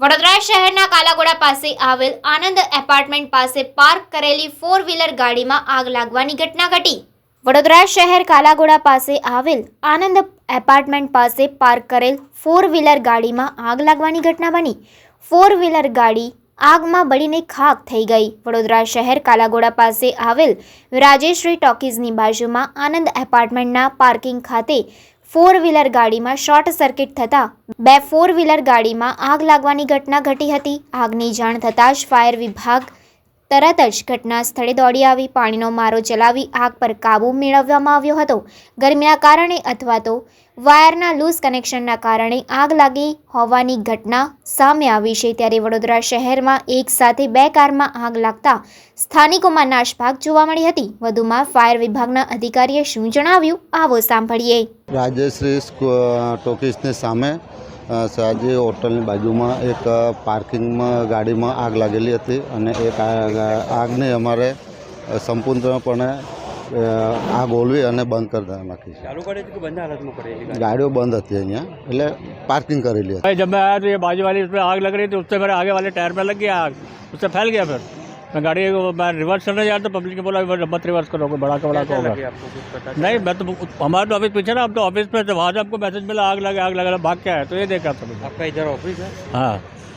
વડોદરા શહેરના કાલાગોડા પાસે આવેલ આનંદ એપાર્ટમેન્ટ પાસે પાર્ક કરેલી ફોર વ્હીલર ગાડીમાં આગ લાગવાની ઘટના ઘટી. વડોદરા શહેર કાલાગોડા પાસે આવેલ આનંદ એપાર્ટમેન્ટ પાસે પાર્ક કરેલ ફોર વ્હીલર ગાડીમાં આગ લાગવાની ઘટના બની. ફોર વ્હીલર ગાડી આગમાં બળીને ખાક થઈ ગઈ. વડોદરા શહેર કાલાગોડા પાસે આવેલ રાજેશ્રી ટોકીઝની બાજુમાં આનંદ એપાર્ટમેન્ટના પાર્કિંગ ખાતે ફોર વ્હીલર ગાડીમાં શોર્ટ સર્કિટ થતાં બે ફોર વ્હીલર ગાડીમાં આગ લાગવાની ઘટના ઘટી હતી. આગની જાણ થતાં જ ફાયર વિભાગ તરત જ ઘટના સ્થળે દોડી આવી, પાણીનો મારો ચલાવી આગ પર કાબૂ મેળવવામાં આવ્યો હતો. ગરમીના કારણે અથવા તો વાયરના લૂઝ કનેક્શનના કારણે આગ લાગી હોવાની ઘટના સામે આવી છે. ત્યારે વડોદરા શહેરમાં એક સાથે બે કારમાં આગ લાગતા સ્થાનિકોમાં નાશભાગ જોવા મળી હતી. વધુમાં ફાયર વિભાગના અધિકારીએ શું જણાવ્યું, આવો સાંભળીએ. રાજેશ્રી ટોકીસની સામે સયાજી હોટલની બાજુમાં એક પાર્કિંગમાં ગાડીમાં આગ લાગેલી હતી અને એ આગને અમારે સંપૂર્ણપણે આગ ઓલવી અને બંધ કરી નાખી ગાડીઓ બંધ હતી અહીંયા એટલે પાર્કિંગ કરેલી હતી. જબ મેં આયા આગ લગ રહી હતી ઉસ પર આગે વાલે ટાયર પર લગ ગયા આગ ઉસ ફેલ ગયા ફિર. मैं गाड़ी को मैं रिवर्स करने जा रहा था पब्लिक ने बोला "अभी मत रिवर्स करो कोई बड़ा का बड़ा क्या का होगा लगे आपको कुछ पता नहीं मैं तो हमारे तो ऑफिस पीछे ना हम तो ऑफिस में थे वहाँ से हमको मैसेज मिला आग लगे आग लगा भाग क्या है तो ये देखा था मुझे आपका इधर ऑफिस है हाँ